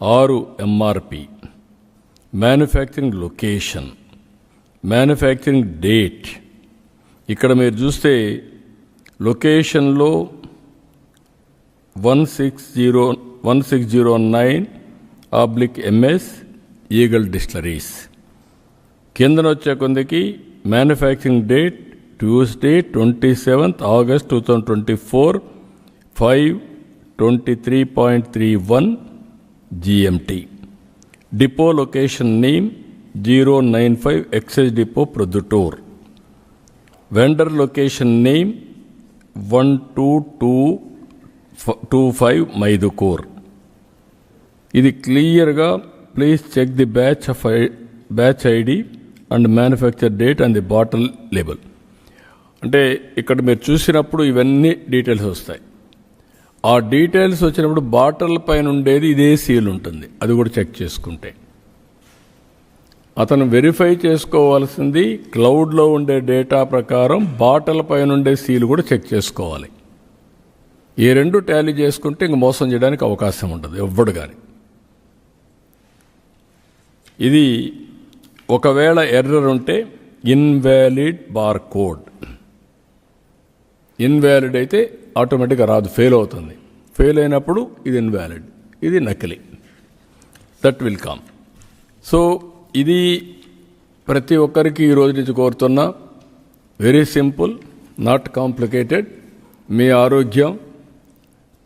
ఆరు MRP manufacturing location manufacturing date ఇక్కడ మీరు చూస్తే లొకేషన్లో one six zero one six zero nine oblique MS Eagle distilleries కిందన వచ్చే కొందికి manufacturing date Tuesday twenty seventh August two thousand twenty four five twenty three point three one GMT depot location name zero nine five excise depot Proddatur vendor location name one two two two five Mydukur ఇది క్లియర్గా please check the batch of batch ID and manufacture date and the bottle label అంటే ఇక్కడ మీరు చూసినప్పుడు ఇవన్నీ details వస్తాయి. ఆ details వచ్చినప్పుడు బాటిల్ పైన ఉండేది ఇదే సీల్ ఉంటుంది. అది కూడా చెక్ చేసుకుంటే. అతను వెరిఫై చేసుకోవాల్సింది క్లౌడ్లో ఉండే డేటా ప్రకారం బాటల్ పైన ఉండే సీల్ కూడా చెక్ చేసుకోవాలి. ఈ రెండు టాలీ చేసుకుంటే ఇంక మోసం చేయడానికి అవకాశం ఉంటుంది ఎవ్వడు కానీ ఇది ఒకవేళ ఎర్రర్ ఉంటే ఇన్వాలిడ్ బార్ కోడ్. ఇన్వాలిడ్ అయితే ఆటోమేటిక్గా రాదు ఫెయిల్ అవుతుంది. ఫెయిల్ అయినప్పుడు ఇది ఇన్వాలిడ్ ఇది నకిలీ. That will come. సో ఇది ప్రతి ఒక్కరికి ఈ రోజు నుంచి కోరుతున్నా వెరీ సింపుల్ నాట్ కాంప్లికేటెడ్ మీ ఆరోగ్యం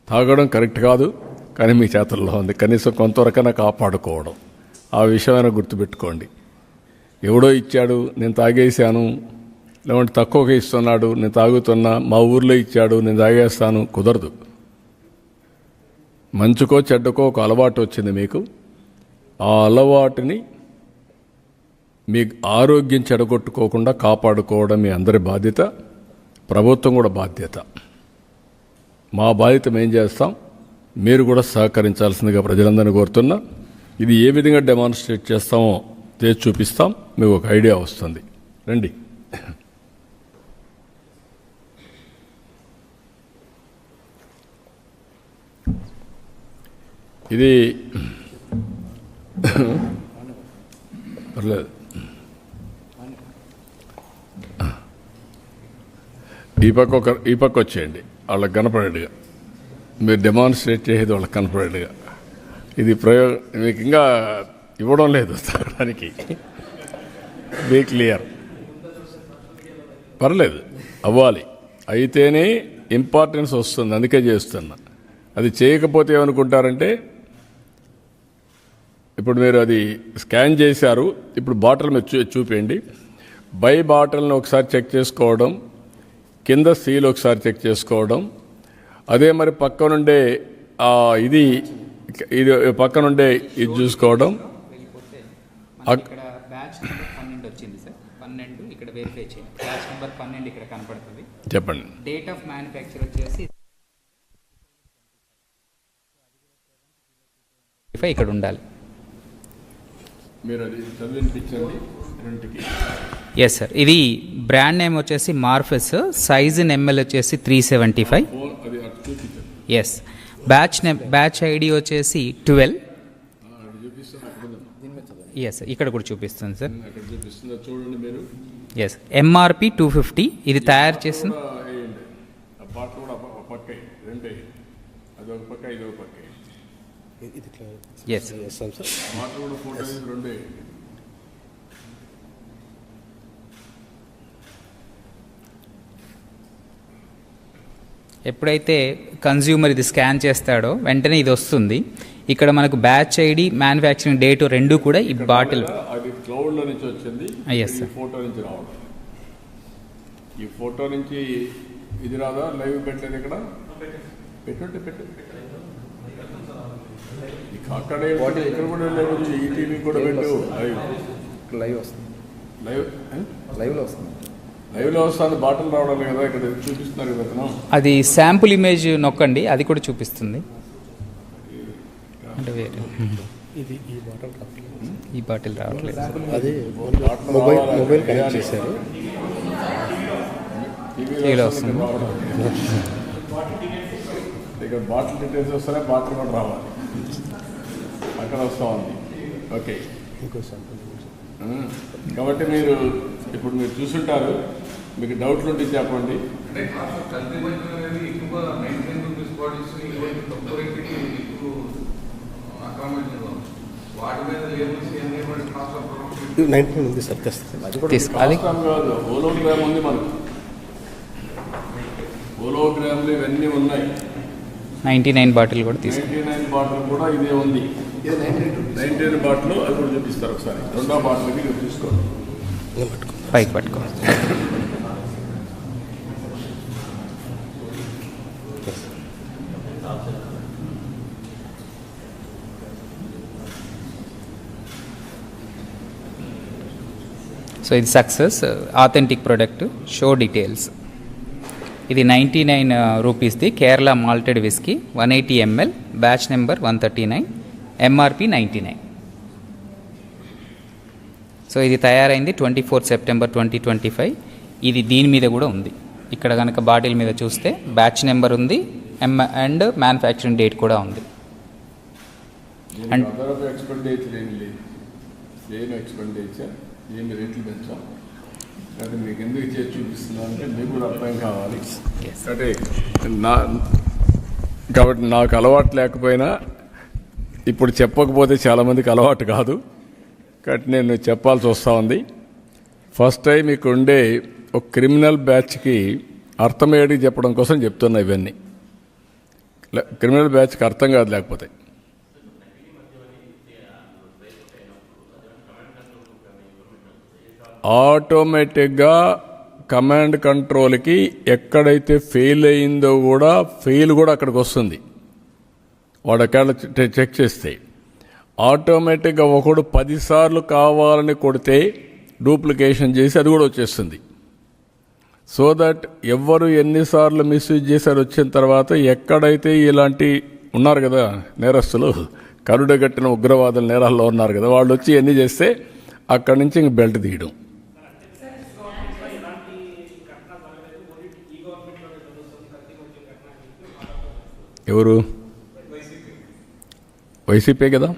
తాగడం కరెక్ట్ కాదు కానీ మీ చేతుల్లో ఉంది. కనీసం కొంతవరకైనా కాపాడుకోవడం. ఆ విషయమైనా గుర్తుపెట్టుకోండి. ఎవడో ఇచ్చాడు నేను తాగేశాను లేవంటే తక్కువగా ఇస్తున్నాడు నేను తాగుతున్నా మా ఊర్లో ఇచ్చాడు నేను తాగేస్తాను కుదరదు. మంచుకో చెడ్డకో ఒక అలవాటు వచ్చింది మీకు. ఆ అలవాటుని మీ ఆరోగ్యం చెడగొట్టుకోకుండా కాపాడుకోవడం మీ అందరి బాధ్యత ప్రభుత్వం కూడా బాధ్యత. మా బాధ్యత మేం చేస్తాం మీరు కూడా సహకరించాల్సిందిగా ప్రజలందరినీ కోరుతున్నా. ఇది ఏ విధంగా డెమాన్స్ట్రేట్ చేస్తామో చేసి చూపిస్తాం మీకు ఒక ఐడియా వస్తుంది. రండి. ఇది పర్లేదు. ఈ పక్క ఒక ఈ పక్క వచ్చేయండి. వాళ్ళకి కనపడేట్టుగా. మీరు డెమాన్స్ట్రేట్ చేసేది వాళ్ళకి కనపడేట్టుగా. ఇది ప్రయోగం మీకు ఇంకా ఇవ్వడం లేదు తాగడానికి. బీ క్లియర్ పర్లేదు. అవ్వాలి. అయితేనే ఇంపార్టెన్స్ వస్తుంది. అందుకే చేస్తున్నా. అది చేయకపోతే ఏమనుకుంటారంటే ఇప్పుడు మీరు అది స్కాన్ చేశారు ఇప్పుడు బాటిల్ మీరు చూ చూపించండి బై బాటిల్ని ఒకసారి చెక్ చేసుకోవడం కింద సీల్ ఒకసారి చెక్ చేసుకోవడం. అదే మరి పక్కనుండే ఆ ఇది ఇది పక్కనుండే ఇది చూసుకోవడం. అక్- ఇక్కడ బ్యాచ్ నెంబర్ పన్నెండు వచ్చింది సార్. పన్నెండు ఇక్కడ వెరిఫై చేయండి. బ్యాచ్ నెంబర్ పన్నెండు ఇక్కడ కనపడుతుంది. చెప్పండి. డేట్ ఆఫ్ మ్యానుఫ్యాక్చర్ వచ్చేసి ఇక్కడ ఉండాలి. మీరు అది చదివినిపించండి. రెండుకి. ఎస్ సార్ ఇది బ్రాండ్ నేమ్ వచ్చేసి మార్ఫెస్ సైజ్ ఇన్ ఎంఎల్ వచ్చేసి three seventy five yes batch name batch ID వచ్చేసి ట్వెల్వ్ ఎస్ ఇక్కడ కూడా చూపిస్తుంది? సార్ చూడండి మీరు. ఎస్ ఎంఆర్పి టూ ఫిఫ్టీ ఇది తయారు చేసిన కూడా వేయండి. ఆ పాటలు కూడా ఒక పక్క రెండే అది ఒక పక్క ఇది ఒక పక్క. ఎస్ ఎప్పుడైతే కన్జ్యూమర్ ఇది స్కాన్ చేస్తాడో వెంటనే ఇది వస్తుంది. ఇక్కడ మనకు బ్యాచ్ ఐడి మ్యానుఫ్యాక్చరింగ్ డేట్ రెండు కూడా ఈ బాటిల్ అది క్లౌడ్లో నుంచి వచ్చింది Ah, yes, sir. ఈ ఫోటో నుంచి రావడం. ఈ ఫోటో నుంచి ఇది రాదా? లైవ్ పెట్టలేదు ఇక్కడ? పెట్టండి పెట్టండి అక్కడే ఇక్కడ కూడా లేదు ఈ టీవీ కూడా పెట్టు. లైవ్ లైవ్ వస్తుంది. Live eh? లైవ్లో వస్తుంది. లైవ్లో వస్తుంది బాటిల్ రావడం కదా ఇక్కడ చూపిస్తున్నారు కదా అతను. అది శాంపుల్ ఇమేజ్ నొక్కండి అది కూడా చూపిస్తుంది. అంటే వేరే. ఇది ఈ బాటిల్ రావట్లేదు. ఈ బాటిల్ రావట్లేదు. అది మొబైల్ మొబైల్ కనెక్ట్ చేశారు. వస్తుంది. ఇక్కడ బాటిల్ డీటెయిల్స్ వస్తేనే బాటిల్ కూడా రావాలి. అక్కడ వస్తూ ఉంది ఓకే కాబట్టి మీరు ఇప్పుడు మీరు చూసుంటారు. మీకు డౌట్లు ఉంటే చెప్పండి. ఉంది సార్ హోలోగ్రామ్ మనకు. హోలోగ్రామ్లు ఇవన్నీ ఉన్నాయి. నైంటీ నైన్ బాటిల్ కూడా తీసుకో. నైన్టీ నైన్ బాటిల్ కూడా ఇదే ఉంది. ఇది ninety nine ninety nine bottle అది కూడా చూపిస్తారు ఒకసారి. రెండో చూసుకోండి పైకి పట్టుకో. సో ఇది success authentic product show details ఇది ninety nine రూపీస్ది Kerala malted whisky one eighty ML batch number one thirty nine MRP ninety nine so ఇది తయారైంది twenty four September twenty twenty five ఇది దీని మీద కూడా ఉంది. ఇక్కడ కనుక బాటిల్ మీద చూస్తే బ్యాచ్ నెంబర్ ఉంది ఎం అండ్ మ్యానుఫ్యాక్చరింగ్ డేట్ కూడా ఉంది. అండ్- మీకు ఎందుకు చేసి చూపిస్తున్నాం అంటే మీకు కూడా అర్థం కావాలి. అంటే నా కాబట్టి నాకు అలవాటు లేకపోయినా ఇప్పుడు చెప్పకపోతే చాలామందికి అలవాటు కాదు. కాబట్టి నేను చెప్పాల్సి వస్తూ ఉంది. ఫస్ట్ టైం మీకు ఉండే ఒక క్రిమినల్ బ్యాచ్కి అర్థమయ్యేటికి చెప్పడం కోసం చెప్తున్నా ఇవన్నీ. క్రిమినల్ బ్యాచ్కి అర్థం కాదు లేకపోతే. ఆటోమేటిక్గా కమాండ్ కంట్రోల్కి ఎక్కడైతే ఫెయిల్ అయిందో కూడా ఫెయిల్ కూడా అక్కడికి వస్తుంది. వాడు ఒకవేళ చెక్ చేస్తే. ఆటోమేటిక్గా ఒకడు పదిసార్లు కావాలని కొడితే డూప్లికేషన్ చేసి అది కూడా వచ్చేస్తుంది. సో దట్ ఎవ్వరు ఎన్నిసార్లు మిస్యూజ్ చేశారు వచ్చిన తర్వాత ఎక్కడైతే ఇలాంటి ఉన్నారు కదా నేరస్తులు కరుడగట్టిన ఉగ్రవాదుల నేరాల్లో ఉన్నారు కదా వాళ్ళు వచ్చి ఎన్ని చేస్తే అక్కడి నుంచి ఇంక బెల్ట్ తీయడం. ఎవరు? వైసీపీ కదా.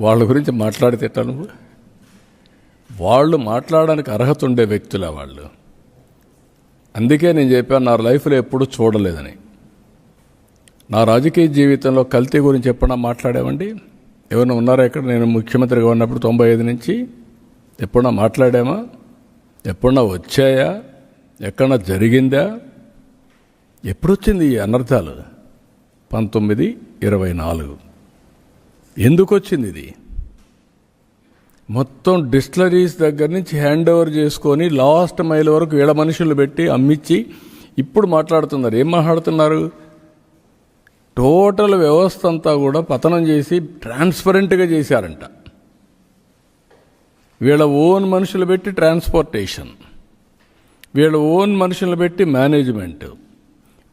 వాళ్ళ గురించి మాట్లాడితే ఎట్లా నువ్వు? వాళ్ళు మాట్లాడడానికి అర్హత ఉండే వ్యక్తులే వాళ్ళు. అందుకే నేను చెప్పాను నా లైఫ్లో ఎప్పుడూ చూడలేదని. నా రాజకీయ జీవితంలో కల్తీ గురించి ఎప్పుడన్నా మాట్లాడామండి ఎవరైనా ఉన్నారా ఇక్కడ? నేను ముఖ్యమంత్రిగా ఉన్నప్పుడు తొంభై ఐదు నుంచి. ఎప్పుడన్నా మాట్లాడామా? ఎప్పుడన్నా వచ్చాయా? ఎక్కడన్నా జరిగిందా? ఎప్పుడొచ్చింది ఈ అనర్థాలు? పంతొమ్మిది ఇరవై నాలుగు. ఎందుకు వచ్చింది ఇది మొత్తం డిస్టిలరీస్ దగ్గర నుంచి హ్యాండ్ ఓవర్ చేసుకొని లాస్ట్ మైల్ వరకు ఏడ మనుషులు పెట్టి అమ్మిచ్చి ఇప్పుడు మాట్లాడుతున్నారు. ఏం మాట్లాడుతున్నారు? టోటల్ వ్యవస్థ అంతా కూడా పతనం చేసి ట్రాన్స్పరెంట్గా చేశారంట. వీళ్ళ ఓన్ మనుషులు పెట్టి ట్రాన్స్పోర్టేషన్. వీళ్ళ ఓన్ మనుషులు పెట్టి మేనేజ్మెంట్.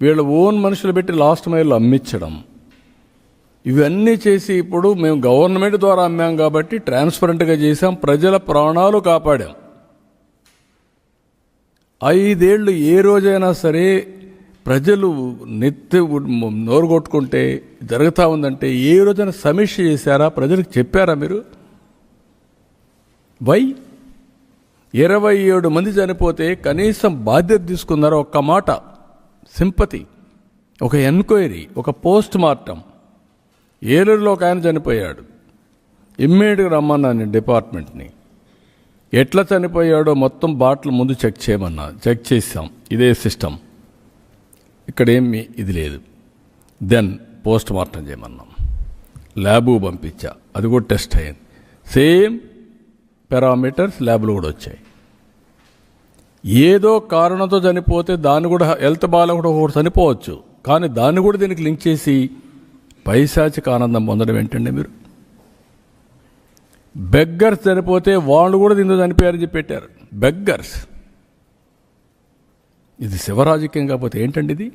వీళ్ళ ఓన్ మనుషులు పెట్టి లాస్ట్ మైల్ అమ్మించడం ఇవన్నీ చేసి ఇప్పుడు మేము గవర్నమెంట్ ద్వారా అమ్మాం కాబట్టి ట్రాన్స్పరెంట్గా చేసాం ప్రజల ప్రాణాలు కాపాడాం. ఐదేళ్ళు ఏ రోజైనా సరే ప్రజలు నెత్తి నోరు కొట్టుకుంటే జరుగుతూ ఉందంటే ఏ రోజైనా సమీక్ష చేశారా? ప్రజలకు చెప్పారా మీరు? వై? ఇరవై ఏడు మంది చనిపోతే కనీసం బాధ్యత తీసుకున్నారా? ఒక్క మాట. సింపతి. ఒక ఎంక్వైరీ ఒక పోస్ట్ మార్టం. ఏలూరులో ఒక ఆయన చనిపోయాడు. ఇమ్మీడియట్గా రమ్మన్నాను నేను డిపార్ట్మెంట్ని. ఎట్లా చనిపోయాడో మొత్తం బాటిల్ ముందు చెక్ చేయమన్నా చెక్ చేసాం ఇదే సిస్టమ్ ఇక్కడ ఏమి ఇది లేదు. దెన్ పోస్ట్ మార్టం చేయమన్నాం. ల్యాబు పంపించా. అది కూడా టెస్ట్ అయ్యింది. సేమ్ పారామీటర్స్ ల్యాబులు కూడా వచ్చాయి. ఏదో కారణంతో చనిపోతే దాన్ని కూడా హెల్త్ బాగాలేకుండా ఒకటి చనిపోవచ్చు. కానీ దాన్ని కూడా దీనికి లింక్ చేసి పైశాచిక ఆనందం పొందడం ఏంటండి మీరు? బెగ్గర్స్ చనిపోతే వాళ్ళు కూడా దీంతో చనిపోయారని చెప్పి పెట్టారు. బెగ్గర్స్. ఇది శివరాజకీయం కాకపోతే ఏంటండి ఇది?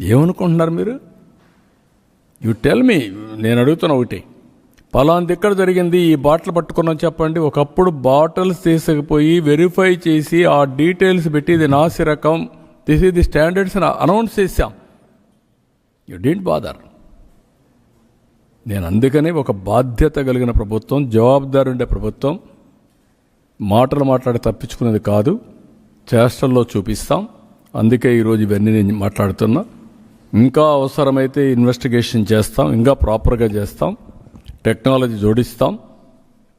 ఏమనుకుంటున్నారు మీరు? యు టెల్ మీ నేను అడుగుతున్నా ఒకటి. పలాంది ఎక్కడ జరిగింది? ఈ బాటిల్ పట్టుకున్నాం చెప్పండి. ఒకప్పుడు బాటిల్స్ తీసుకుపోయి వెరిఫై చేసి ఆ డీటెయిల్స్ పెట్టి ఇది నాసి రకం దిస్ ఇది స్టాండర్డ్స్ అనౌన్స్ చేశాం. యు డీంట్ బాదర్ నేను అందుకనే ఒక బాధ్యత కలిగిన ప్రభుత్వం జవాబుదారి ఉండే ప్రభుత్వం మాటలు మాట్లాడి తప్పించుకునేది కాదు చేష్టల్లో చూపిస్తాం. అందుకే ఈరోజు ఇవన్నీ నేను మాట్లాడుతున్నా. ఇంకా అవసరమైతే ఇన్వెస్టిగేషన్ చేస్తాం ఇంకా ప్రాపర్గా చేస్తాం టెక్నాలజీ జోడిస్తాం.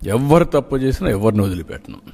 ఎవరు తప్పు చేసినా ఎవరిని వదిలిపెట్టను.